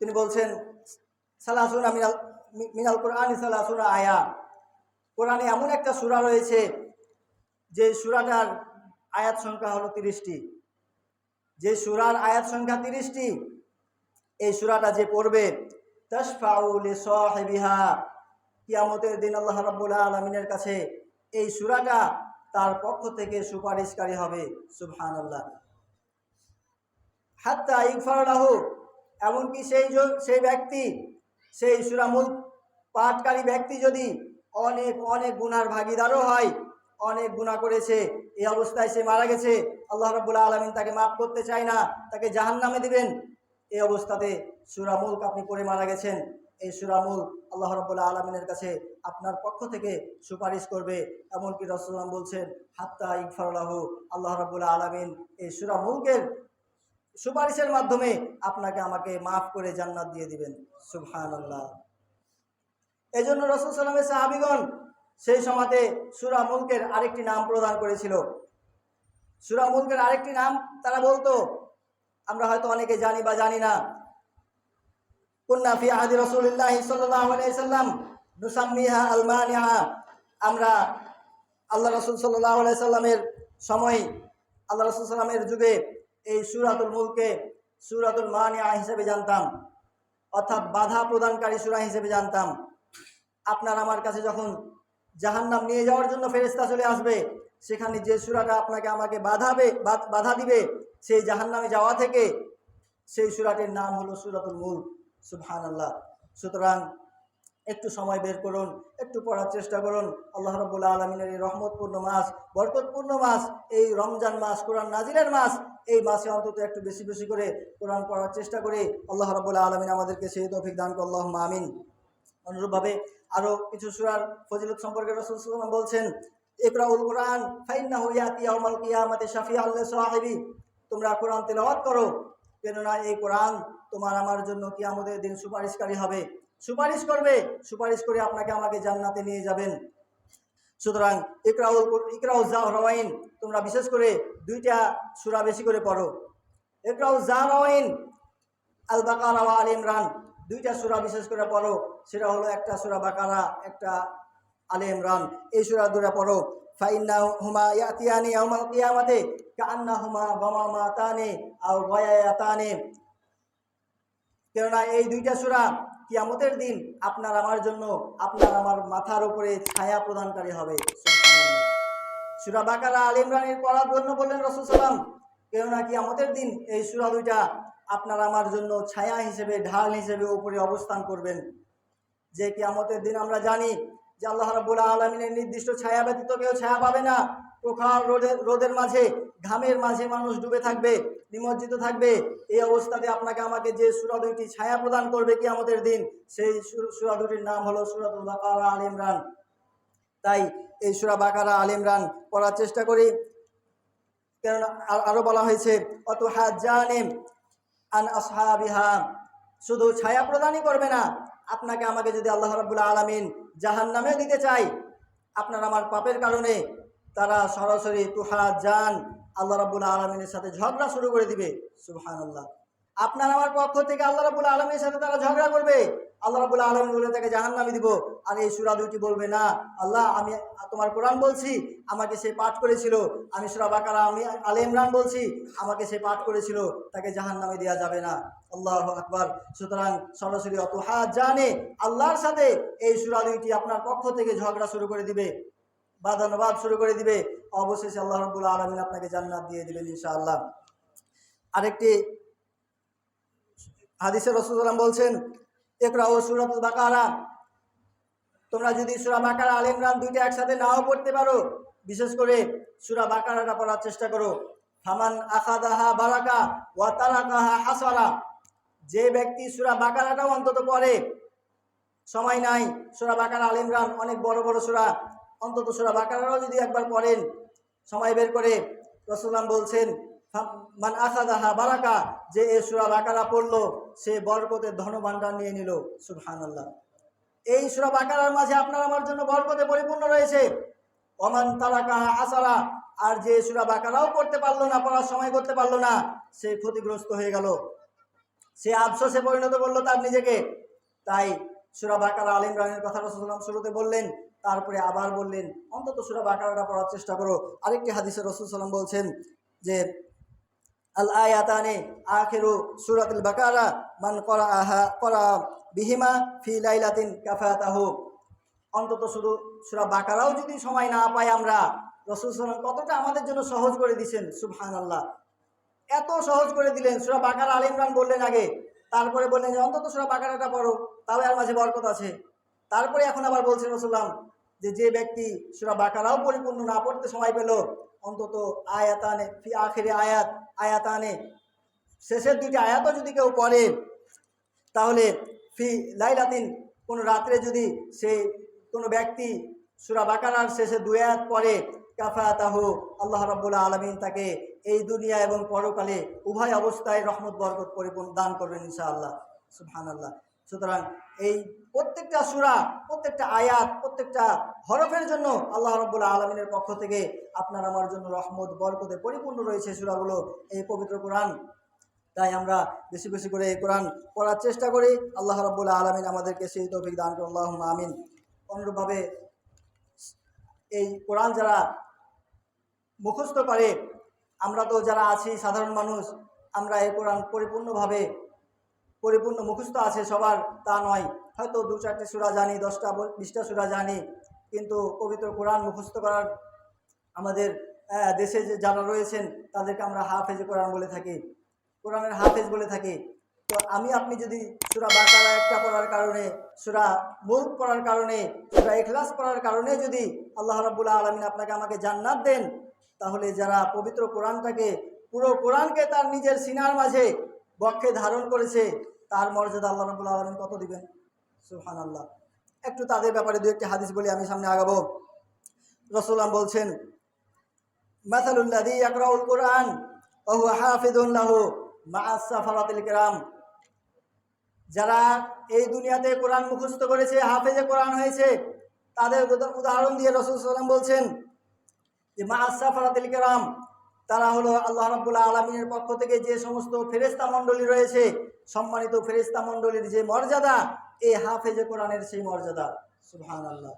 তিনি বলছেন, সালাসুনা মিনাল মিনাল কোরআন সালাসুনা আয়া। কোরআনে এমন একটা সুরা রয়েছে, যে সুরাটার আয়াত সংখ্যা হলো তিরিশটি। যে সুরার আয়াত সংখ্যা তিরিশটি, এই সুরাটা যে পড়বে তাশফাউল সাহিবিহা, কিয়ামতের দিন আল্লাহ রাব্বুল আলামিনের কাছে এই সুরাটা তার পক্ষ থেকে সুপারিশকারী হবে, সুবহানাল্লাহ। হাত্তা ইগফারালাহু এমনকি সেই সেই ব্যক্তি, সেই সুরামুল পাঠকারী ব্যক্তি যদি অনেক অনেক গুনার ভাগিদারও হয়, অনেক গুনাহ করেছে, এই অবস্থায় সে মারা গেছে, আল্লাহ রাব্বুল আলামিন তাকে মাফ করতে চায় না, তাকে জাহান্নামে দিবেন, এই অবস্থাতে সুরামুলক আপনি পড়ে মারা গেছেন। এই সুরামুল আল্লাহ রাব্বুল আলমিনের কাছে আপনার পক্ষ থেকে সুপারিশ করবে, এমনকি রসুলাম বলছেন, হাত্তা ইকফারালাহু আল্লাহ রাব্বুল আলমিন এই সুরামুলকের সুপারিশের মাধ্যমে আপনাকে আমাকে মাফ করে জান্নাত দিয়ে দিবেন। সুবহান আল্লাহ এই জন্য রসুল সাল্লামের সাহাবিগণ সেই সময়তে সুরা মুলকের আরেকটি নাম প্রদান করেছিল। সুরা মুলকের আরেকটি নাম তারা বলতো, আমরা হয়তো অনেকে জানি বা জানি না। কুন্না ফি আদি রসুলিল্লাহ সাল্লাল্লাহু আলাইহি সাল্লাম নুসাম্মিহা আলমানিহা। আমরা আল্লাহ রসুল আলাইহি সাল্লামের সময়, আল্লাহ রসুল সাল্লামের যুগে এই সুরাতুল মুলকে সুরাতুল মানিয়া হিসেবে জানতাম। অর্থাৎ বাধা প্রদানকারী সুরা হিসেবে জানতাম। আপনার আমার কাছে যখন জাহান্নাম নিয়ে যাওয়ার জন্য ফেরেস্তা চলে আসবে, সেখানে যে সুরাটা আপনাকে আমাকে বাধাবে বাধা দিবে, সেই জাহান্নামে যাওয়া থেকে সেই সুরাটির নাম হলো সুরাতুল মুল্ক। সুবহান আল্লাহ সুতরাং একটু সময় বের করুন, একটু পড়ার চেষ্টা করুন। আল্লাহ রবুল্লা আলমিনের এই রহমতপূর্ণ মাস, বরকতপূর্ণ মাস, এই রমজান মাস, কোরআন নাজিরের মাস এই মাসে অন্তত একটু বেশি বেশি করে কোরআন পড়ার চেষ্টা করে। আল্লাহ রবুল্লা আলমিন আমাদেরকে সেই তৌফিক দান করল আল্লাহ আমিন। অনুরূপভাবে আরও কিছু সুরার ফজিলত সম্পর্কে রসুল সাল্লাম বলছেন, ইকরাউল কোরআন, ফাইন্নাহু ইয়াতি ইয়াউমাল কিয়ামাতি শাফিআল লিসাহিবি তোমরা কোরআন তেলাওয়াত করো, কেননা এই কোরআন তোমার আমার জন্য কিয়ামতের দিন সুপারিশকারী হবে। সুপারিশ করবে, সুপারিশ করে আপনাকে আমাকে জান্নাতে নিয়ে যাবেন। সুতরাং ইকরাউল ইকরাউল জাহরাইন তোমরা বিশেষ করে দুইটা সূরা বেশি করে পড়ো। ইকরাউল জাহরাইন আল বাকারা ওয়া আল ইমরান, দুইটা সূরা বিশেষ করে পড়ো। সেটা হলো একটা সূরা বাকারা, একটা আলে ইমরান। এই সুরা দুটা পড়ো। ফাইন্না হুমা ইয়াতিয়ানি ইয়াউমাল কিয়ামাতে কান্না হুমা গামামাতানে আও গয়ায়াতানে। কেননা এই দুইটা সূরা কিয়ামতের দিন আপনার আমার জন্য আপনার আমার মাথার উপরে ছায়া প্রদানকারী হবে। সুরা বাকারা আল ইমরানের পড়ার জন্য বললেন রসুল সাল্লাম কেননা কিয়ামতের দিন এই সুরা দুইটা আপনার আমার জন্য ছায়া হিসেবে, ঢাল হিসেবে উপরে অবস্থান করবেন। যে কিয়ামতের দিন আমরা জানি যে আল্লাহ রাব্বুল আলমিনের নির্দিষ্ট ছায়া ব্যতীত কেউ ছায়া পাবে না। প্রখর রোদের রোদের মাঝে, ঘামের মাঝে মানুষ ডুবে থাকবে, নিমজ্জিত থাকবে। এই অবস্থাতে আপনাকে আমাকে যে সুরা দুইটি ছায়া প্রদান করবে কি আমাদের দিন, সেই সূরা দুটির নাম হলো সুরাতুল বাকারা আল ইমরান। তাই এই সুরা বাকারা আল ইমরান পড়ার চেষ্টা করি। কেননা আর- আরও বলা হয়েছে, অত হাত জানেম আন আসহাবিহা। শুধু ছায়া প্রদানই করবে না, আপনাকে আমাকে যদি আল্লাহ রাব্বুল আলামিন জাহান্নামে দিতে চাই আপনার আমার পাপের কারণে তারা সরাসরি তুহারা যান, আল্লাহ রাব্বুল আলমিনের সাথে ঝগড়া শুরু করে দিবে। সুবহানাল্লাহ। আপনার আমার পক্ষ থেকে আল্লাহ রাব্বুল আলমীর সাথে তারা ঝগড়া করবে। আল্লাহ রাব্বুল আলমী বলে তাকে জাহান জাহান্নামে দিব। আর এই সুরা দুইটি বলবে, না, আল্লাহ, আমি, তোমার কোরআন বলছি, আমাকে সে পাঠ করেছিল। আমি সুরা বাকারা, আমি আলে ইমরান বলছি, আমাকে সে পাঠ করেছিল। তাকে জাহান্নামে দেওয়া যাবে না। আল্লাহ আকবার। সুতরাং সরাসরি অত হাত জানে আল্লাহর সাথে এই সুরা দুইটি আপনার পক্ষ থেকে ঝগড়া শুরু করে দিবে। বাদানুবাদ শুরু করে দিবে। অবশেষে আল্লাহ রব্বুল আলমিন আপনাকে জান্নাত দিয়ে দিবেন ইনশাআল্লাহ। আরেকটি হাদিসের রসুলাম বলছেন একরা ও সুরাতুল বাকারা। তোমরা যদি সুরা বাকারা, আল ইমরান দুইটা একসাথে নাও পড়তে পারো, বিশেষ করে সুরা বাকারাটা পড়ার চেষ্টা করো। হামান আখাদাহা বারাকা ওয়া তারাকাহা হাসারা। যে ব্যক্তি সুরা বাকারাটাও অন্তত পড়ে। সময় নাই, সুরা বাকারা, আল ইমরান অনেক বড় বড় সুরা অন্তত সুরা বাকারাও যদি একবার পড়েন, সময় বের করে রসুলাম বলছেন মান আখাদাহা বারাকা যে এ সুরা বাকারা পড়ল, সে বরকতের ধনভাণ্ডার নিয়ে নিল। সুবহানাল্লাহ। এই সুরা বাকারার মাঝে আপনার আমার জন্য বরকতে পরিপূর্ণ রয়েছে। অমান তালাকাহা আসারা, আর যে সুরা বাকারাও করতে পারল না, পড়ার সময় করতে পারল না, সে ক্ষতিগ্রস্ত হয়ে গেল। সে আফসোসে পরিণত করল তার নিজেকে। তাই সুরা বাকারা আলিম রানের কথা রসুলাম শুরুতে বললেন তারপরে আবার বললেন, অন্তত সুরা বাকারাটা পড়ার চেষ্টা করো। আরেকটি হাদিসে রসুল সাল্লাম বলছেন যে আল আয়াতানে আখেরু সুরাতুল বাকারা মান করা আহা করা বিহিমা ফি লাইলাতিন কাফাতাহু। অন্তত শুধু সুরা বাকারাও যদি সময় না পাই আমরা, রসুল সাল্লাম কতটা আমাদের জন্য সহজ করে দিয়েছেন সুবহান আল্লাহ এত সহজ করে দিলেন, সুরা বাকারা আল ইমরান বললেন আগে, তারপরে বললেন যে, অন্তত সুরা বাকারাটা পড়ো তাও আর মাঝে বরকত আছে। তারপরে এখন আবার বলছেন রসুল্লাম যে যে ব্যক্তি সুরা বাকারাও পরিপূর্ণ না পড়তে সময় পেল, অন্তত আয়াতানে, ফি আখেরে আয়াত, আয়াতানে, শেষের দুটি আয়াতও যদি কেউ পড়ে, তাহলে ফি লাইলাতিন, কোনো রাত্রে যদি সে কোনো ব্যক্তি সুরা বাকারার শেষে দুই আয়াত পড়ে, কাফাতাহু, আল্লাহ রাব্বুল আলমিন তাকে এই দুনিয়া এবং পরকালে উভয় অবস্থায় রহমত, বরকত পরিপূর্ণ দান করবেন ইনশাআল্লাহ। সুবহানাল্লাহ। সুতরাং এই প্রত্যেকটা সুরা, প্রত্যেকটা আয়াত, প্রত্যেকটা হরফের জন্য আল্লাহ রব্বুল আলমিনের পক্ষ থেকে আপনার আমার জন্য রহমত, বরকতে পরিপূর্ণ রয়েছে সুরাগুলো, এই পবিত্র কোরআন। তাই আমরা বেশি বেশি করে এই কোরআন পড়ার চেষ্টা করি। আল্লাহ রব্বুল আলমিন আমাদেরকে সেই তৌফিক দান করুন। আল্লাহ আমিন। অনুরূপভাবে এই কোরআন যারা মুখস্থ করে, আমরা তো যারা আছি সাধারণ মানুষ, আমরা এই কোরআন পরিপূর্ণভাবে পরিপূর্ণ মুখস্থ আছে সবার, তা নয়। হয়তো দু চারটে সুরা জানি, দশটা, বিশটা সুরা জানি, কিন্তু পবিত্র কোরআন মুখস্থ করার আমাদের দেশে যে যারা রয়েছেন, তাদেরকে আমরা হাফেজ কোরআন বলে থাকি। কোরআনের হাফেজ বলে থাকি। তো আমি, আপনি যদি সুরা বাকারা একটা পড়ার কারণে, সুরা মুল্ক পড়ার কারণে, সুরা এখলাস পড়ার কারণে যদি আল্লাহ রাবুল্লাহ আলমিন আপনাকে আমাকে জান্নাত দেন, তাহলে যারা পবিত্র কোরআনটাকে, পুরো কোরআনকে তার নিজের সিনার মাঝে বক্ষে ধারণ করেছে, তার মর্যাদা আল্লাহ রাবুল্লাহ আলমিন কত দিবেন? সুহান আল্লাহ একটু তাদের ব্যাপারে দু একটি হাদিস বলে, আমি সামনে আগাবো। রসুলাম বলছেন মাসালুল্লাদি আকরাউল কোরআন ওহু হাফিদুল্লাহ মা সাফারাতিল কিরাম। যারা এই দুনিয়াতে কোরআন মুখস্থ করেছে, হাফেজে কোরআন হয়েছে, তাদের উদাহরণ দিয়ে রসুল সাল্লাম বলছেন যে মা আসাফারাতিল কেরাম তারা হলো আল্লাহ রাবুল্লাহ আলমিনের পক্ষ থেকে যে সমস্ত ফেরেস্তা মণ্ডলী রয়েছে, সম্মানিত ফেরেস্তা মণ্ডলীর যে মর্যাদা, এ হাফেজে কোরআনের সেই মর্যাদা। সুবহান আল্লাহ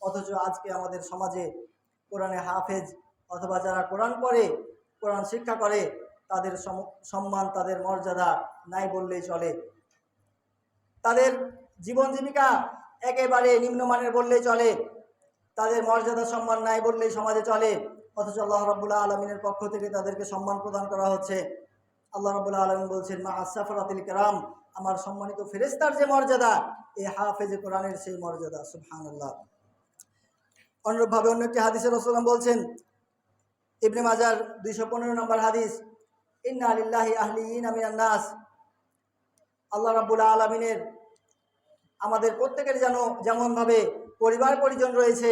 অথচ আজকে আমাদের সমাজে কোরআনে হাফেজ অথবা যারা কোরআন পড়ে, কোরআন শিক্ষা করে, তাদের সম- সম্মান, তাদের মর্যাদা নাই বললেই চলে। তাদের জীবন জীবিকা একেবারে নিম্নমানের বললেই চলে। তাদের মর্যাদা সম্মান নাই বললেই সমাজে চলে। অথচ আল্লাহ রব্বুল্লাহ আলমিনের পক্ষ থেকে তাদেরকে সম্মান প্রদান করা হচ্ছে। আল্লাহ রব্বুল্লাহ আলমিন বলছেন, মা আসাফরাতিল কেরাম, আমার সম্মানিত ফেরেস্তার যে মর্যাদা এই হাফেজে কোরআনের সেই মর্যাদা। সুবহান আল্লাহ অনুরূপভাবে অন্য একটি হাদিসের রসুলাম বলছেন, ইবনে মাজার দুইশো পনেরো নম্বর হাদিস, ইন্না আলিল্লাহি আহলি ইন আমিনান নাস। আল্লাহ রাব্বুল আলমিনের আমাদের প্রত্যেকের যেন যেমনভাবে পরিবার পরিজন রয়েছে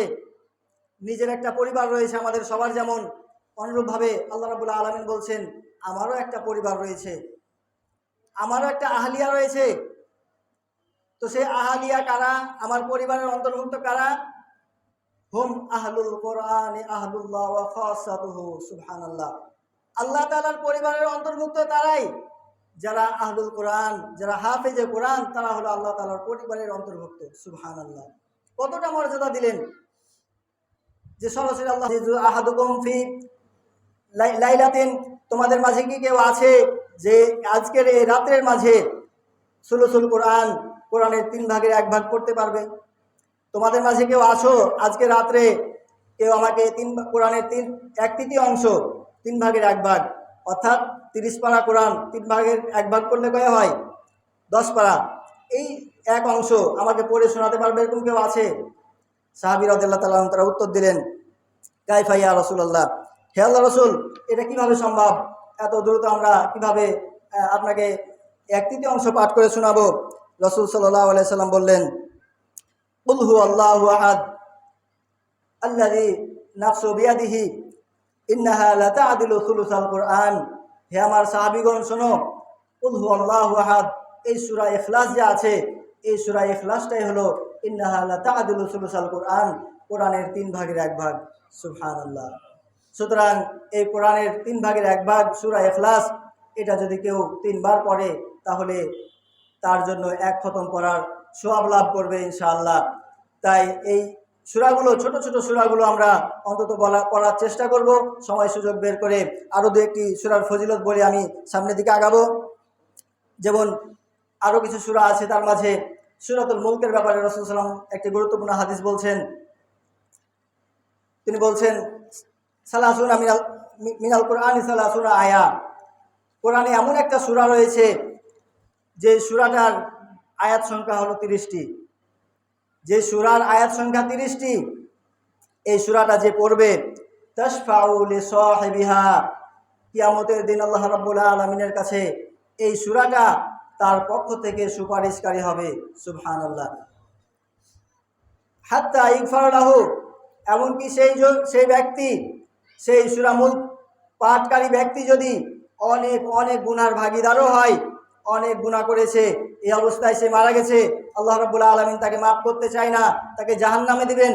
নিজের একটা পরিবার রয়েছে আমাদের সবার যেমন। অনুরূপভাবে আল্লাহ রাবুল আলমিন বলছেন, আমারও একটা পরিবার রয়েছে। আমারও একটা আহালিয়া রয়েছে। তো সেই আহালিয়া কারা? আমার পরিবারের অন্তর্ভুক্ত কারা? হুম আহলুল কোরআন আহলুল্লাহ খাসাতুহু, সুবহানাল্লাহ। আল্লাহ তাআলার পরিবারের অন্তর্ভুক্ত তারাই। যারা আহলুল কোরআন, যারা হাফেজে কোরআন, তারা হলো আল্লাহ তাআলার পরিবারের অন্তর্ভুক্ত সুবহান আল্লাহ কতটা মর্যাদা দিলেন? যে সরাসরি আল্লাহ আহাদুকুম ফি লাই- লাইলাতিন। তোমাদের মাঝে কি কেউ আছে যে আজকের এই রাত্রের মাঝে সুলুসুল কোরআন, কোরআনের তিন ভাগের এক ভাগ পড়তে পারবে? তোমাদের মাঝে কেউ আসো আজকে রাত্রে? কেউ আমাকে তিন কোরআনের তিন, এক তৃতীয় অংশ, তিন ভাগের এক ভাগ, অর্থাৎ তিরিশ পারা কোরআন, তিন ভাগের এক ভাগ করলে কয়ে হয়? দশ পারা। এই এক অংশ আমাকে পড়ে শোনাতে পারবে এরকম কেউ আছে? সাহাবির আদাল্লাহ তারা উত্তর দিলেন গাইফাইয়া রসুল্লাহ হে আল্লাহ রসুল, এটা কীভাবে সম্ভব? এত দ্রুত আমরা কীভাবে আপনাকে এক তৃতীয় অংশ পাঠ করে শোনাবো? রসুল সাল্লাহ আলাইসাল্লাম বললেন উলহু আল্লাহ আহাদ আল্লাহি নাফসু বিয়াদিহি, ইন্নাহা লাতা আদিলু সুলুসাল কোরআন হে আমার সাহাবিগণ, শোনো উলহু আল্লাহ আহাদ। এই সুরা ইখলাস যে আছে, এই সুরা ইখলাসটাই হলো ইন্নাহা লাতা আদিলু সুলুসাল কোরআন, কোরআনের তিন ভাগের এক ভাগ। সুবহান আল্লাহ সুতরাং এই কোরআনের তিন ভাগের এক ভাগ, সুরা ইখলাস, এটা যদি কেউ তিনবার পড়ে, তাহলে তার জন্য এক খতম করার সোয়াব লাভ করবে ইনশাআল্লাহ। তাই এই সুরাগুলো, ছোট ছোট সুরাগুলো আমরা অন্তত বলা, পড়ার চেষ্টা করব। সময় সুযোগ বের করে আরও দু একটি সুরার ফজিলত বলে আমি সামনের দিকে আগাবো। যেমন আরও কিছু সুরা আছে, তার মাঝে সুরাতুল মুলকের ব্যাপারে রসুল সাল্লাম একটি গুরুত্বপূর্ণ হাদিস বলছেন। তিনি বলছেন, সালাসুনা মিনাল মিনাল কোরআন সালাসুনা আয়া। কোরআনে এমন একটা সুরা রয়েছে, যে সুরাটার আয়াত সংখ্যা হলো তিরিশটি। যে সুরার আয়াত সংখ্যা তিরিশটি, এই সুরাটা যে পড়বে তশফাউল সাহেবিহা। কিয়ামতের দিন আল্লাহ রাব্বুল আলমিনের কাছে এই সুরাটা তার পক্ষ থেকে সুপারিশকারী হবে। সুবহান আল্লাহ হাত্তা ইকফারাহ এমনকি সেই সেই ব্যক্তি, সেই সুরামুল পাঠকারী ব্যক্তি যদি অনেক অনেক গুনার ভাগিদারও হয়, অনেক গুণা করেছে, এই অবস্থায় সে মারা গেছে, আল্লাহ রব্বুল্লাহ আলমিন তাকে মাফ করতে চায় না, তাকে জাহান নামে দিবেন,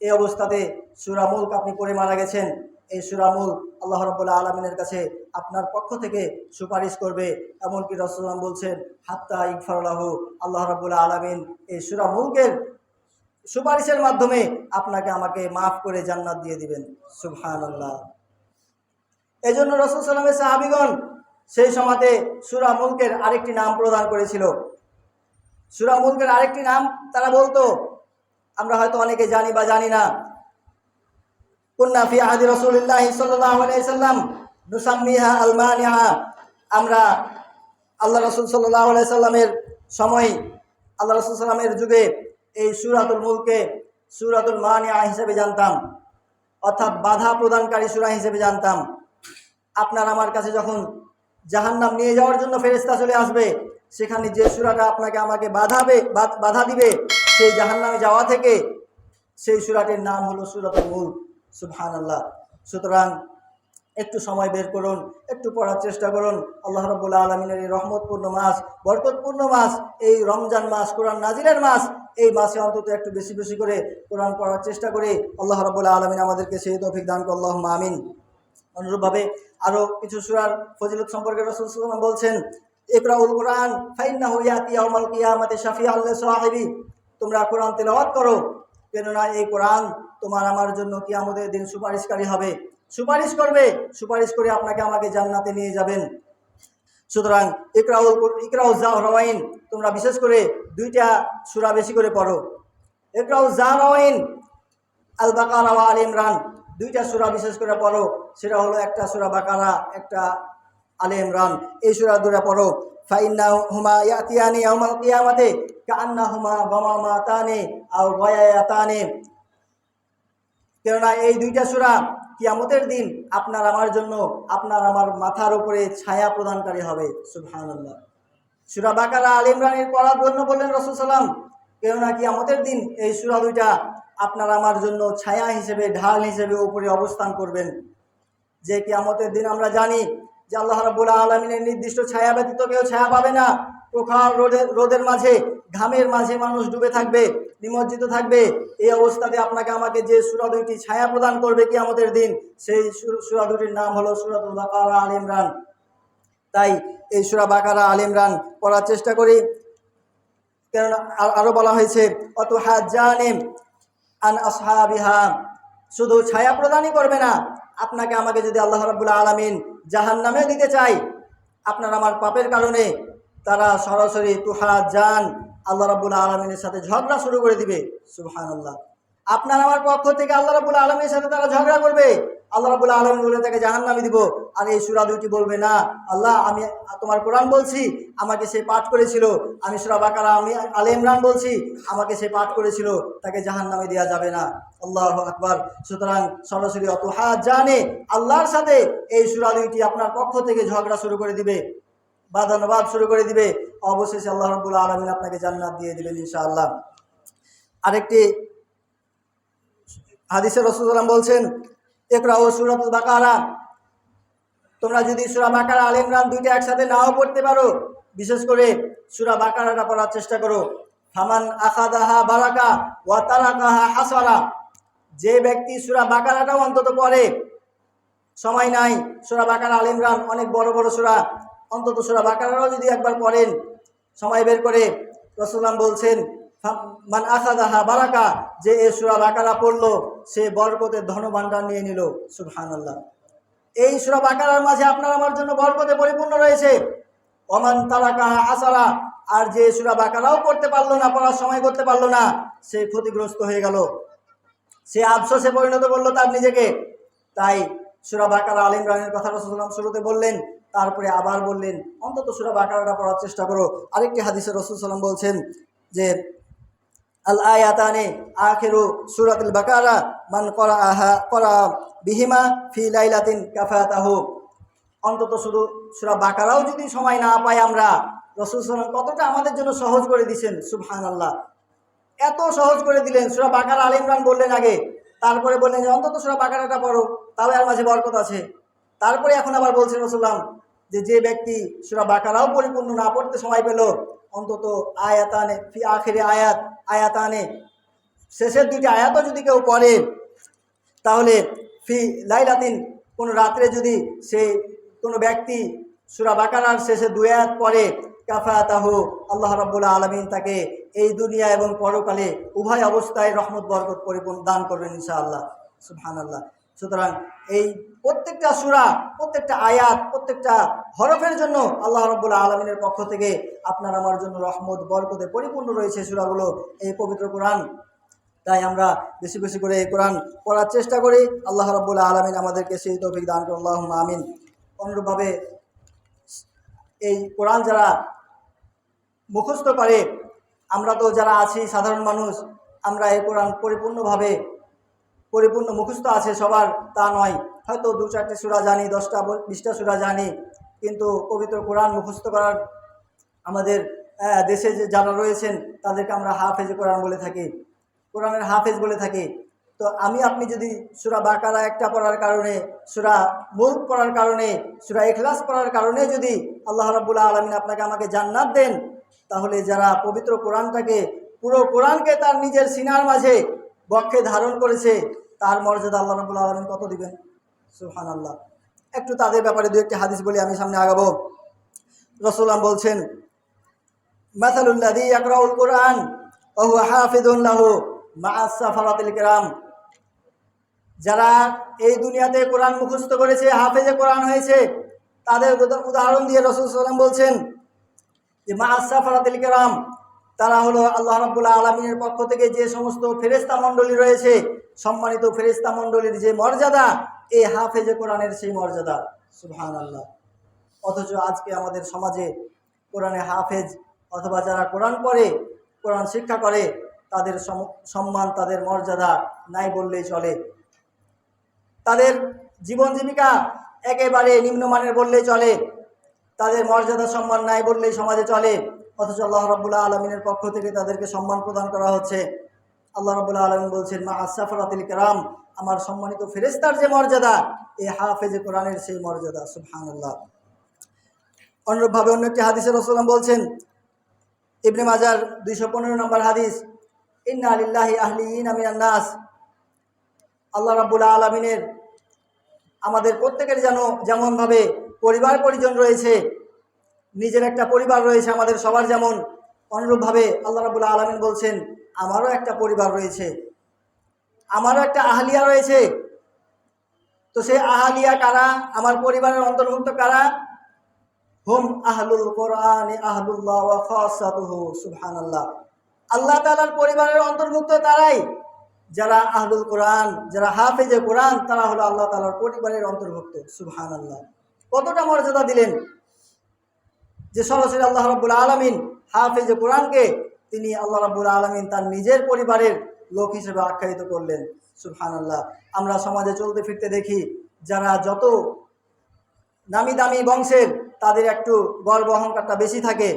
এই অবস্থাতে সুরামুলক আপনি করে মারা গেছেন। এই সুরামুল আল্লাহ রব্বুল্লাহ আলমিনের কাছে আপনার পক্ষ থেকে সুপারিশ করবে। এমনকি রসুলাম বলছেন, হাত্তা ইকফারাহ আল্লাহ রব্বুল্লাহ আলমিন এই সুরামুলকের সুপারিশের মাধ্যমে আপনাকে আমাকে মাফ করে জান্নাত দিয়ে দিবেন। সুবহান আল্লাহ এই জন্য রসুল সাল্লামের সাহাবিগণ সেই সময়তে সুরা মুলকের আরেকটি নাম প্রদান করেছিল। সুরা মুলকের আরেকটি নাম তারা বলতো, আমরা হয়তো অনেকে জানি বা জানি না কুন্না ফি আহাদি রসুলিল্লাহ সাল্লাম নুসাম্মিহা আলমানিহা আমরা আল্লাহ রসুল সাল্লাহ সাল্লামের সময় আল্লাহ রসুল সাল্লামের যুগে এই সুরাতুল মুলকে সুরাতুল মানিয়া হিসেবে জানতাম। অর্থাৎ বাধা প্রদানকারী সুরা হিসেবে জানতাম। আপনার আমার কাছে যখন জাহান্নাম নিয়ে যাওয়ার জন্য ফেরেস্তা চলে আসবে, সেখানে যে সুরাটা আপনাকে আমাকে বাধাবে, বাধা দিবে, সেই জাহান্নামে যাওয়া থেকে সেই সুরাটির নাম হলো সুরাতুল মুল্ক। সুবহান আল্লাহ সুতরাং একটু সময় বের করুন, একটু পড়ার চেষ্টা করুন। আল্লাহ রব্বুল্লাহ আলমিনের এই রহমতপূর্ণ মাস, বরকতপূর্ণ মাস, এই রমজান মাস, কোরআন নাজিরের মাস, এই মাসে অন্তত একটু বেশি বেশি করে কোরআন পড়ার চেষ্টা করে। আল্লাহ রব্বুল্লাহ আলমিন আমাদেরকে সেই তৌফিক দান করল আমিন। অনুরূপভাবে আরও কিছু সুরার ফজিলত সম্পর্কে রসুল সাল্লাম বলছেন, ইকরাউল কোরআন, ফাইন্নাহু ইয়াতি ইয়াউমাল কিয়ামাতি শাফিআল লিসাহিবি। তোমরা কোরআন তেলাওয়াত করো, কেননা এই কোরআন তোমার আমার জন্য কিয়ামতের দিন সুপারিশকারী হবে। সুপারিশ করবে, সুপারিশ করে আপনাকে আমাকে জান্নাতে নিয়ে যাবেন। সুতরাং ইকরাউল ইকরাউল জাহরাইন তোমরা বিশেষ করে দুইটা সুরা বেশি করে পড়ো। ইকরাউল জাহরাইন আল বাকারা ওয়া আল ইমরান, দুইটা সূরা বিশেষ করে পড়ো। সেটা হলো একটা সুরা বাকারা, একটা আলে ইমরান। এই সুরা দুটা পড়ো। ফাইন্না হুমা ইয়াতিয়ানি ইয়াউমাল কিয়ামাতে কান্না হুমা গামামাতানে আও গয়ায়াতানে। কেননা এই দুইটা সূরা কিয়ামতের দিন আপনার আমার জন্য, আপনার আমার মাথার উপরে ছায়া প্রদানকারী হবে, সুবহানাল্লাহ। সুরা বাকারা আল ইমরানের পড়ার জন্য বললেন রসুল সাল্লাম কেননা কিয়ামতের দিন এই সুরা দুইটা আপনার আমার জন্য ছায়া হিসেবে, ঢাল হিসেবে উপরে অবস্থান করবেন। যে কিয়ামতের দিন আমরা জানি যে আল্লাহ রাবুল্লাহ আলমিনের নির্দিষ্ট ছায়া ব্যতীত কেউ ছায়া পাবে না। প্রখর রোদের রোদের মাঝে, ঘামের মাঝে মানুষ ডুবে থাকবে। নিমজ্জিত থাকবে। এই অবস্থাতে আপনাকে আমাকে যে সুরা দুইটি ছায়া প্রদান করবে কি আমাদের দিন, সেই সুরা দুটির নাম হলো সুরাতুল বাকারা আল ইমরান। তাই এই সুরা বাকারা আল ইমরান পড়ার চেষ্টা করি। কেননা আর- আরও বলা হয়েছে অত হাত জানেম আন আসহাবিহা। শুধু ছায়া প্রদানই করবে না, আপনাকে আমাকে যদি আল্লাহ রাবুল্লাহ আলমিন জাহান নামে দিতে চাই আপনার আমার পাপের কারণে তারা সরাসরি তুহা জান আল্লাহ রাবুল্লাহ আলমিনের সাথে ঝগড়া শুরু করে দিবে। সুবহান আল্লাহ আপনার আমার পক্ষ থেকে আল্লাহ রাবুল্লাহ আলমীর সাথে তারা ঝগড়া করবে। আল্লাহ রাবুল্লাহ আলমী বলে তাকে জাহান নামে দিব। আর এই সুরা দুইটি বলবে, না, আল্লাহ, আমি তোমার কোরআন বলছি, আমাকে সে পাঠ করেছিল। আমি সুরা বাকারা, আমি আলে ইমরান বলছি, আমাকে সে পাঠ করেছিল। তাকে জাহান নামে দেওয়া যাবে না। আল্লাহ আকবার। সুতরাং সরাসরি অত হাত জানে আল্লাহর সাথে এই সুরা দুইটি আপনার পক্ষ থেকে ঝগড়া শুরু করে দিবে। বাদানুবাদ শুরু করে দিবে। অবশেষে আল্লাহ রব্বুল্লাহ আলমিন আপনাকে জান্নাত দিয়ে দিবেন ইনশাআল্লাহ। আরেকটি হাদিসের রসুলাম বলছেন একরা ও সুরাতুল বাকারা। তোমরা যদি সুরা বাকারা, আল ইমরান দুইটা একসাথে নাও পড়তে পারো, বিশেষ করে সুরা বাকারাটা পড়ার চেষ্টা করো। হামান আখাদাহা বারাকা ওয়া তারাকাহা হাসারা। যে ব্যক্তি সুরা বাকারাটাও অন্তত পড়ে, সময় নাই, সুরা বাকারা, আল ইমরান অনেক বড় বড় সুরা অন্তত সুরা বাকারাও যদি একবার পড়েন, সময় বের করে রসুলাম বলছেন মান আসাদাহা বারাকা যে এ সুরা বাকারা পড়ল, সে বরকতের ধনভাণ্ডার নিয়ে নিল। সুবহানাল্লাহ। এই সুরা বাকারার মাঝে আপনার আমার জন্য বরকতে পরিপূর্ণ রয়েছে। অমান তালাকা আসারা, আর যে সুরা বাকারাও পড়তে পারল না, পড়ার সময় করতে পারল না, সে ক্ষতিগ্রস্ত হয়ে গেল। সে আফসোসে পরিণত করল তার নিজেকে। তাই সুরা বাকারা আলিম রানের কথা রসুলাম শুরুতে বললেন, তারপরে আবার বললেন, অন্তত সুরা বাকারাটা পড়ার চেষ্টা করো। আরেকটি হাদিসে রসুল সাল্লাম বলছেন যে, আল আয়াতানে আখেরু সুরাতুল বাকারা মান করা আহা করা বিহিমা ফি লাইলাতিন কাফাতাহু। অন্তত শুধু সুরা বাকারাও যদি সময় না পাই আমরা, রসুল সাল্লাম কতটা আমাদের জন্য সহজ করে দিয়েছেন সুবহান আল্লাহ এত সহজ করে দিলেন, সুরা বাকারা আল ইমরান বললেন আগে তারপরে বললেন যে, অন্তত সুরা বাকারাটা পড়ো, তাহলে আর মাঝে বরকত আছে। তারপরে এখন আবার বলছেন রসুল্লাম যে যে ব্যক্তি সুরা বাকারাও পরিপূর্ণ না পড়তে সময় পেল, অন্তত আয়াতানে, ফি আখেরে আয়াত, আয়াতানে, শেষের দুটি আয়াতও যদি কেউ পড়ে, তাহলে ফি লাইলাতিন, কোনো রাত্রে যদি সে কোনো ব্যক্তি সুরা বাকারার শেষে দুই আয়াত পড়ে কাফাতাহু। আল্লাহ রাব্বুল আলমিন তাকে এই দুনিয়া এবং পরকালে উভয় অবস্থায় রহমত, বরকত, পরিপূর্ণ দান করবেন ইনশাআল্লাহ। সুবহানাল্লাহ। সুতরাং এই প্রত্যেকটা সুরা, প্রত্যেকটা আয়াত, প্রত্যেকটা হরফের জন্য আল্লাহ রব্বুল আলমিনের পক্ষ থেকে আপনার আমার জন্য রহমত, বরকতে পরিপূর্ণ রয়েছে সুরাগুলো, এই পবিত্র কোরআন। তাই আমরা বেশি বেশি করে এই কোরআন পড়ার চেষ্টা করি। আল্লাহ রব্বুল আলমিন আমাদেরকে সেই তৌফিক দান করুন। আল্লাহ আমিন। অনুরূপভাবে এই কোরআন যারা মুখস্থ করে। আমরা তো যারা আছি, সাধারণ মানুষ, আমরা এই কোরআন পরিপূর্ণভাবে পরিপূর্ণ মুখস্থ আছে সবার, তা নয়। হয়তো দু চারটে সুরা জানি, দশটা, বিশটা সুরা জানি, কিন্তু পবিত্র কোরআন মুখস্থ করার আমাদের দেশে যে যারা রয়েছেন, তাদেরকে আমরা হাফেজ কোরআন বলে থাকি। কোরআনের হাফেজ বলে থাকি। তো আমি, আপনি যদি সুরা বাকারা একটা পড়ার কারণে, সুরা মুল্ক পড়ার কারণে, সুরা এখলাস পড়ার কারণে যদি আল্লাহ রাবুল্লাহ আলমিন আপনাকে আমাকে জান্নাত দেন তাহলে যারা পবিত্র কোরআনটাকে, পুরো কোরআনকে তার নিজের সিনার মাঝে বক্ষে ধারণ করেছে, তার মর্যাদা আল্লাহ রাবুল্লাহ আলমিন কত দিবেন? সুহান আল্লাহ একটু তাদের ব্যাপারে দু একটি হাদিস বলে, আমি সামনে আগাবো। রসুলাম বলছেন মাসালুল্লাদি আকরাউল কোরআন ওহু হাফিদুল্লাহ মাসাফারাতিল কেরাম। যারা এই দুনিয়াতে কোরআন মুখস্থ করেছে, হাফেজে কোরআন হয়েছে, তাদের উদাহরণ দিয়ে রসুল সাল্লাম বলছেন যে মা আসাফারাতিল কেরাম, তারা হলো আল্লাহ রাবুল্লাহ আলমিনের পক্ষ থেকে যে সমস্ত ফেরেস্তা মণ্ডলী রয়েছে, সম্মানিত ফেরেস্তা মণ্ডলীর যে মর্যাদা, এই হাফেজে কোরআনের সেই মর্যাদা। সুবহান আল্লাহ অথচ আজকে আমাদের সমাজে কোরআনে হাফেজ অথবা যারা কোরআন পড়ে, কোরআন শিক্ষা করে, তাদের সম্মান, তাদের মর্যাদা নাই বললেই চলে। তাদের জীবন জীবিকা একেবারে নিম্নমানের বললেই চলে। তাদের মর্যাদা, সম্মান নাই বললেই সমাজে চলে। অথচ আল্লাহ রব্বুল্লাহ আলমিনের পক্ষ থেকে তাদেরকে সম্মান প্রদান করা হচ্ছে। আল্লাহ রব্বুল্লাহ আলমিন বলছেন, মা আসাফরাতিল কেরাম, আমার সম্মানিত ফেরেস্তার যে মর্যাদা এই হাফেজে কোরআনের সেই মর্যাদা। সুবহান আল্লাহ অনুরূপভাবে অন্য একটি হাদিসের রসুলাম বলছেন, ইবনে মাজার দুইশো পনেরো নম্বর হাদিস, ইন্না আলিল্লাহি আহলিন আমিনান নাস। আল্লাহ রাব্বুল আলমিনের আমাদের প্রত্যেকের যেন যেমনভাবে পরিবার পরিজন রয়েছে, নিজের একটা পরিবার রয়েছে আমাদের সবার যেমন। অনুরূপভাবে আল্লাহ রাবুল আলমিন বলছেন, আমারও একটা পরিবার রয়েছে, আমারও একটা আহালিয়া রয়েছে। তো সেই আহালিয়া কারা? আমার পরিবারের অন্তর্ভুক্ত কারা? হুম আহলুল কোরআন আহলুল্লাহ খাসাতুহু, সুবহানাল্লাহ। আল্লাহ তালার পরিবারের অন্তর্ভুক্ত তারাই। যারা আহলুল কোরআন, যারা হাফেজে কোরআন, তারা হলো আল্লাহ তালার পরিবারের অন্তর্ভুক্ত, সুবহানাল্লাহ। কতটা মর্যাদা দিলেন? যে সরাসরি আল্লাহ রাব্বুল আলামিন হাফেজে কোরআনকে তিনি আল্লাহ রাব্বুল আলামিন তার নিজের পরিবারের লোক হিসেবে আখ্যায়িত করলেন। সুফহান আল্লাহ আমরা সমাজে চলতে ফিরতে দেখি, যারা যত নামি দামি বংশের তাদের একটু গর্ব অহংকারটা বেশি থাকে।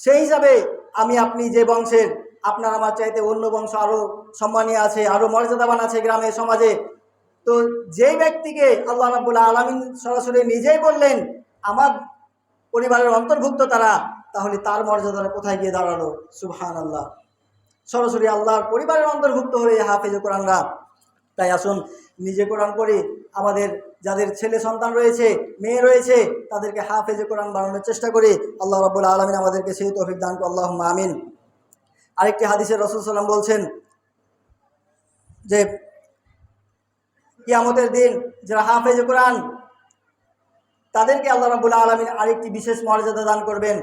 সেই হিসাবে আমি আপনি যে বংশের, আপনার আমার চাইতে অন্য বংশ আরও সম্মানীয় আছে আরও মর্যাদাবান আছে গ্রামে, সমাজে তো যেই ব্যক্তিকে আল্লাহ রাবুল্লাহ আলমিন সরাসরি নিজেই বললেন, আমার পরিবারের অন্তর্ভুক্ত তারা, তাহলে তার মর্যাদাটা কোথায় গিয়ে দাঁড়াল? সুবহান আল্লাহ সরাসরি আল্লাহর পরিবারের অন্তর্ভুক্ত হয়ে হাফেজে কোরআনরা। তাই আসুন, নিজে কোরআন পড়ি আমাদের যাদের ছেলে সন্তান রয়েছে, মেয়ে রয়েছে, তাদেরকে হাফেজে কোরআন বানানোর চেষ্টা করি। আল্লাহ রব্বুল আলমিন আমাদেরকে সেই তৌফিক দান আল্লাহ আমিন। আরেকটি হাদিসের রসুল সাল্লাম বলছেন যে কিয়ামতের দিন যারা হাফেজে কোরআন, তাদেরকে আল্লাহ রাবুল আলমিন আরেকটি বিশেষ মর্যাদা দান করবেন।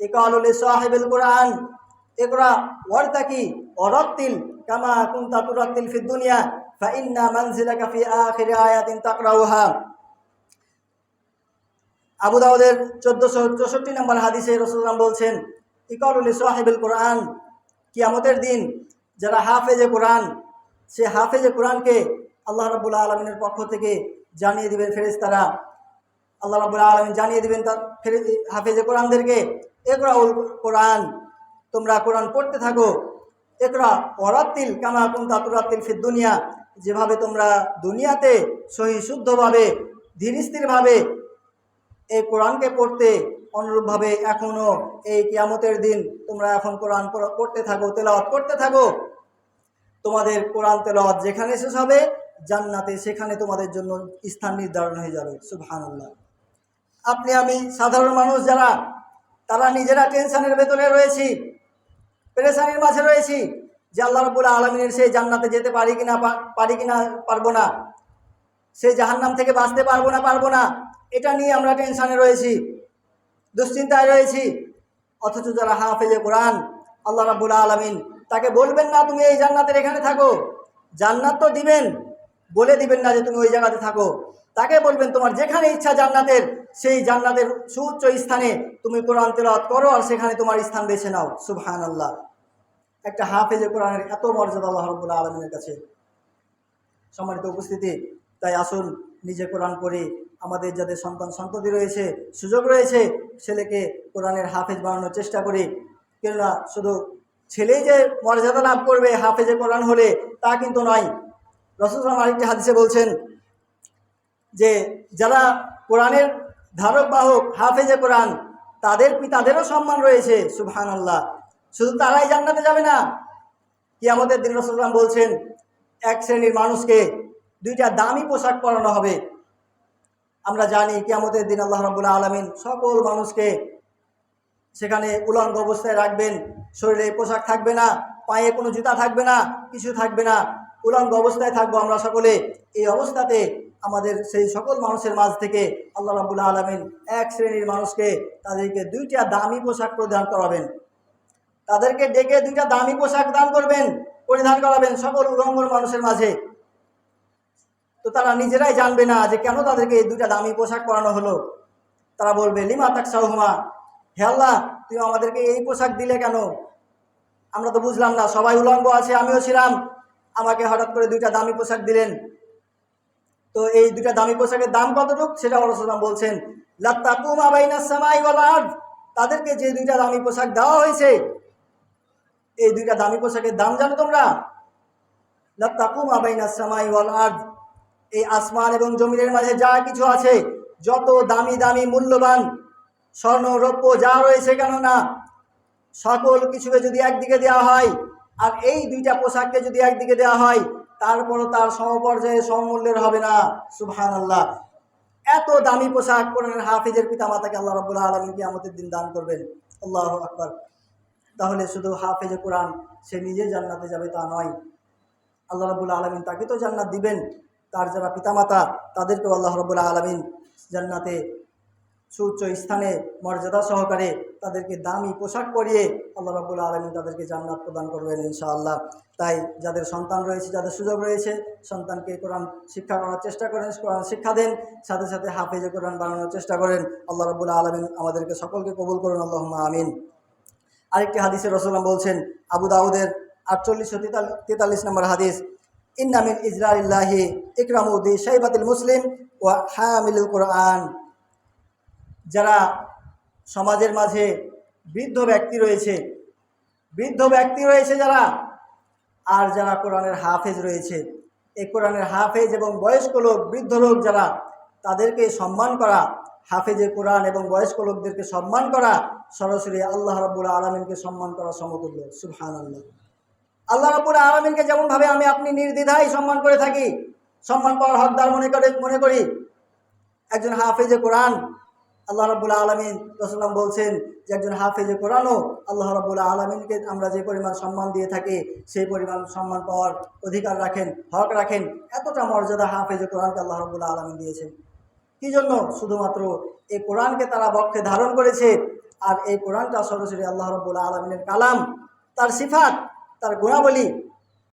একালুল সাহেবুল কোরআন একরা ওয়ার্তাকি অরত্তিল কামা কুন্তা তুরাত্তিল ফিদ দুনিয়া ফাইন্না মানজিলাকা ফি আয়াতিন তাকরাউহা। আবু দাউদের চোদ্দশো চৌষট্টি নম্বর হাদিসে রসুলাম বলছেন ইকালুল সাহেবুল কোরআন, কিয়ামতের দিন যারা হাফেজে কোরআন, সে হাফেজে কোরআনকে আল্লাহ রাবুল আলমিনের পক্ষ থেকে জানিয়ে দিবেন ফেরেশতারা। আল্লাহ রাবুল আলমিন জানিয়ে দিবেন তার ফেরে হাফেজে কোরআনদেরকে, একরা উল কোরআন, তোমরা কোরআন পড়তে থাকো। একরা অরাত্তিল কামা কুন্তা তুরাত্তিল ফির দুনিয়া, যেভাবে তোমরা দুনিয়াতে সহি শুদ্ধভাবে, ধীর স্থিরভাবে এই কোরআনকে পড়তে, অনুরূপভাবে এখনও এই কিয়ামতের দিন তোমরা এখন কোরআন পড়তে থাকো, তেলাওয়াত করতে থাকো। তোমাদের কোরআন তেলাওয়াত যেখানে শেষ হবে জান্নাতে সেখানে তোমাদের জন্য স্থান নির্ধারণ হয়ে যাবে। সুবহানাল্লাহ। আপনি আমি সাধারণ মানুষ যারা, তারা নিজেরা টেনশনের ভেতরে রয়েছি, পেরেশানির মাঝে রয়েছি যে আল্লাহ রবুল্লা আলমিনের সেই জান্নাতে যেতে পারি কিনা পারি কিনা পারব না। সেই জাহান্নাম থেকে বাঁচতে পারব না পারব না। এটা নিয়ে আমরা টেনশনে রয়েছি, দুশ্চিন্তায় রয়েছি। অথচ যারা হাফেজে কোরআন, আল্লাহ রাবুল আলমিন তাকে বলবেন না, তুমি এই জান্নাতের এখানে থাকো। জান্নাত তো দিবেন বলে দিবেন না যে তুমি ওই জায়গাতে থাকো। তাকে বলবেন, তোমার যেখানে ইচ্ছা জান্নাতের, সেই জান্নাতের সুউচ্চ স্থানে তুমি কোরআন তেলাওয়াত করো আর সেখানে তোমার স্থান বেছে নাও। সুবহান আল্লাহ একটা হাফেজে কোরআনের এত মর্যাদা আল্লাহ রবুল্লা আলমিনের কাছে। সম্মানিত উপস্থিতি, তাই আসুন, নিজে কোরআন পড়ে। আমাদের যাদের সন্তান সন্ততি রয়েছে, সুযোগ রয়েছে, ছেলেকে কোরআনের হাফেজ বানানোর চেষ্টা করি। কেননা, শুধু ছেলেই যে মর্যাদা লাভ করবে হাফেজে কোরআন হলে তা কিন্তু নয়। রসুলাম আরেকটি হাদিসে বলছেন যে, যারা কোরআনের ধারক বাহক হাফেজে কোরআন, তাদের পিতাদেরও সম্মান রয়েছে সুবহান আল্লাহ শুধু তারাই জান্নাতে যাবে না। কি আমাদের দিন রসুলাম বলছেন, এক শ্রেণির মানুষকে দুইটা দামি পোশাক পরানো হবে। আমরা জানি কি আমাদের দিন আল্লাহ রবুল্লাহ আলমিন সকল মানুষকে সেখানে উলঙ্গ অবস্থায় রাখবেন। শরীরে পোশাক থাকবে না, পায়ে কোনো জুতা থাকবে না, কিছু থাকবে না। উলঙ্গ অবস্থায় থাকব আমরা সকলে। এই অবস্থাতে আমাদের সেই সকল মানুষের মাঝ থেকে আল্লাহ রাবুল্লাহ আলমিন এক শ্রেণির মানুষকে তাদেরকে দুইটা দামি পোশাক প্রদান করাবেন। তাদেরকে ডেকে দুইটা দামি পোশাক দান করবেন, পরিধান করাবেন সকল উলঙ্গর মানুষের মাঝে। তো তারা নিজেরাই জানবে না যে কেন তাদেরকে এই দুইটা দামি পোশাক পরানো হলো। তারা বলবে, লিমা তাক সাহুমা হে আল্লাহ, তুমি আমাদেরকে এই পোশাক দিলে কেন? আমরা তো বুঝলাম না, সবাই উলঙ্গ আছে, আমিও ছিলাম। আমাকে হঠাৎ করে দুইটা দামি পোশাক দিলেন। তো এই দুইটা দামি পোশাকের দাম কতটুকু? সেটা রসুলাম বলছেন, লাত্তাকুমা বাইনাস সামাই ওয়াল তাদেরকে যে দুইটা দামি পোশাক দেওয়া হয়েছে, এই দুইটা দামি পোশাকের দাম জানো তোমরা? লাত্তাকুমা বাইনাস সামাই ওয়াল আরদ। এই আসমান এবং জমিনের মাঝে যা কিছু আছে, যত দামি দামি মূল্যবান স্বর্ণ, রৌপ্য যা রয়েছে কেন না সকল কিছুকে যদি একদিকে দেওয়া হয় আর এই দুইটা পোশাককে যদি একদিকে দেওয়া হয়, তারপরও তার সমপর্যায়ে সমমূল্যের হবে না। সুবহান আল্লাহ এত দামি পোশাক কোরআনের হাফিজের পিতামাতাকে আল্লাহ রবুল্লাহ আলমীকে আমাদের দিন দান করবেন। আল্লাহ আকবর। তাহলে শুধু হাফেজে কোরআন সে নিজে জান্নাতে যাবে তা নয়। আল্লাহ রবুল্লা আলমিন তাকে তো জান্নাত দিবেন। তার যারা পিতামাতা, তাদেরকেও আল্লাহ রবুল্লা আলমিন জান্নাতে সুউচ্চ স্থানে মর্যাদা সহকারে তাদেরকে দামি পোশাক পরিয়ে আল্লাহ রবুল্লা আলমিন তাদেরকে জান্নাত প্রদান করবেন ইনশাআল্লাহ। তাই যাদের সন্তান রয়েছে, যাদের সুযোগ রয়েছে, সন্তানকে কোরআন শিক্ষা করার চেষ্টা করেন, কোরআন শিক্ষা দেন, সাথে সাথে হাফেজে কোরআন বানানোর চেষ্টা করেন, আল্লাহ রবুল্লা আলমিন আমাদেরকে সকলকে কবুল করুন আল্লাহ আমিন। আরেকটি হাদিসে রসুলাম বলছেন, আবু দাউদের আটচল্লিশশো তেতাল্লিশ নম্বর হাদিস ইন্নামিন ইজরাইল্লাহি ইকরামুদ্দি সাইবাতুল মুসলিম ও হামিলুল কোরআন। যারা সমাজের মাঝে বৃদ্ধ ব্যক্তি রয়েছে, বৃদ্ধ ব্যক্তি রয়েছে যারা, আর যারা কোরআনের হাফেজ রয়েছে, এই কোরআনের হাফেজ এবং বয়স্ক লোক, বৃদ্ধ লোক যারা, তাদেরকে সম্মান করা হাফেজে কোরআন এবং বয়স্ক লোকদেরকে সম্মান করা, সরাসরি আল্লাহ রব্বুল আলমিনকে সম্মান করা সমতুল্য। সুবহান আল্লাহ আল্লাহ রব্বুল আলমিনকে যেমনভাবে আমি আপনি নির্দ্বিধায় সম্মান করে থাকি, সম্মান পাওয়ার হকদার মনে করে, মনে করি, একজন হাফেজে কোরআন আল্লাহ রবুল্লা আলমিন রসুলাম বলছেন যে একজন হাফেজে কোরআনও আল্লাহ রবুল্লা আলমিনকে আমরা যে পরিমাণ সম্মান দিয়ে থাকি, সেই পরিমাণ সম্মান পাওয়ার অধিকার রাখেন, হক রাখেন, এতটা মর্যাদা হাফেজে কোরআনকে আল্লাহ রবুল্লা আলমিন দিয়েছেন। কি জন্য? শুধুমাত্র এই কোরআনকে তারা বক্ষে ধারণ করেছে আর এই কোরআনটা সরাসরি আল্লাহ রবুল্লা আলমিনের কালাম, তার সিফাত, তার গুণাবলী